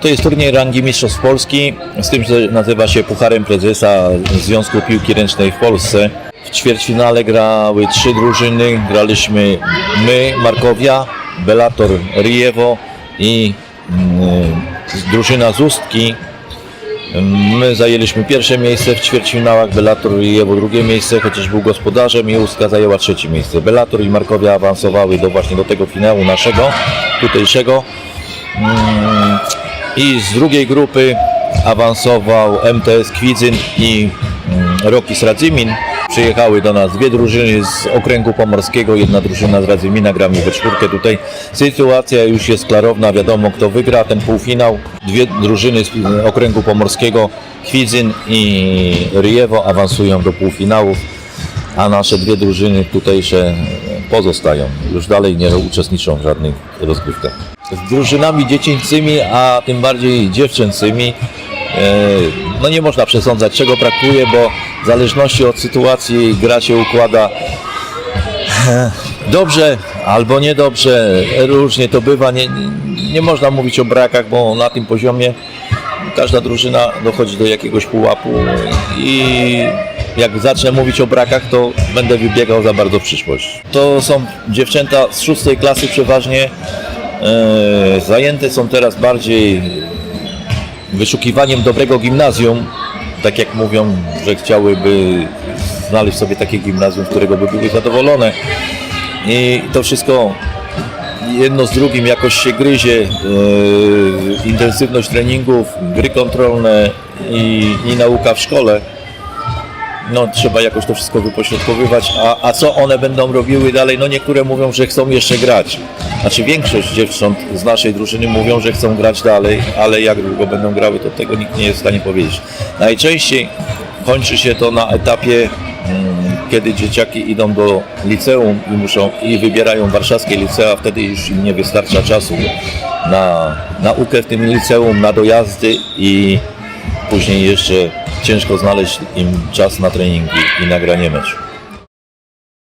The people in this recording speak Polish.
To jest turniej rangi Mistrzostw Polski, z tym, że nazywa się Pucharem Prezesa Związku Piłki Ręcznej w Polsce. W ćwierćfinale grały trzy drużyny. Graliśmy my, Markowia, Belator Riewo i mm, drużyna z Ustki. My zajęliśmy pierwsze miejsce w ćwierćfinałach, Belator i Jewo drugie miejsce, chociaż był gospodarzem i Ustka zajęła trzecie miejsce. Belator i Markowia awansowały do właśnie do tego finału naszego, tutejszego. I z drugiej grupy awansował MTS Kwidzyn i mm, Rokis Radzymin. Przyjechały do nas dwie drużyny z okręgu pomorskiego, jedna drużyna z Radzymina, gramy we czwórkę tutaj. Sytuacja już jest klarowna, wiadomo kto wygra ten półfinał. Dwie drużyny z e, okręgu pomorskiego, Kwidzyn i Riewo awansują do półfinałów, a nasze dwie drużyny tutejsze pozostają. Już dalej nie uczestniczą w żadnych rozgrywkach. Z drużynami dziecięcymi, a tym bardziej dziewczęcymi, e, no nie można przesądzać czego brakuje, bo w zależności od sytuacji gra się układa e, dobrze albo niedobrze, różnie to bywa, nie, nie można mówić o brakach, bo na tym poziomie każda drużyna dochodzi do jakiegoś pułapu. I jak zacznę mówić o brakach, to będę wybiegał za bardzo w przyszłość. To są dziewczęta z szóstej klasy przeważnie, zajęte są teraz bardziej wyszukiwaniem dobrego gimnazjum, tak jak mówią, że chciałyby znaleźć sobie takie gimnazjum, z którego by były zadowolone. I to wszystko jedno z drugim jakoś się gryzie. E, intensywność treningów, gry kontrolne i, i nauka w szkole. No, trzeba jakoś to wszystko wypośrodkowywać. A, a co one będą robiły dalej? No niektóre mówią, że chcą jeszcze grać. Znaczy większość dziewcząt z naszej drużyny mówią, że chcą grać dalej, ale jak długo będą grały, to tego nikt nie jest w stanie powiedzieć. Najczęściej kończy się to na etapie mm, kiedy dzieciaki idą do liceum i muszą i wybierają warszawskie licea, wtedy już im nie wystarcza czasu na naukę w tym liceum, na dojazdy i później jeszcze ciężko znaleźć im czas na treningi i nagranie meczu.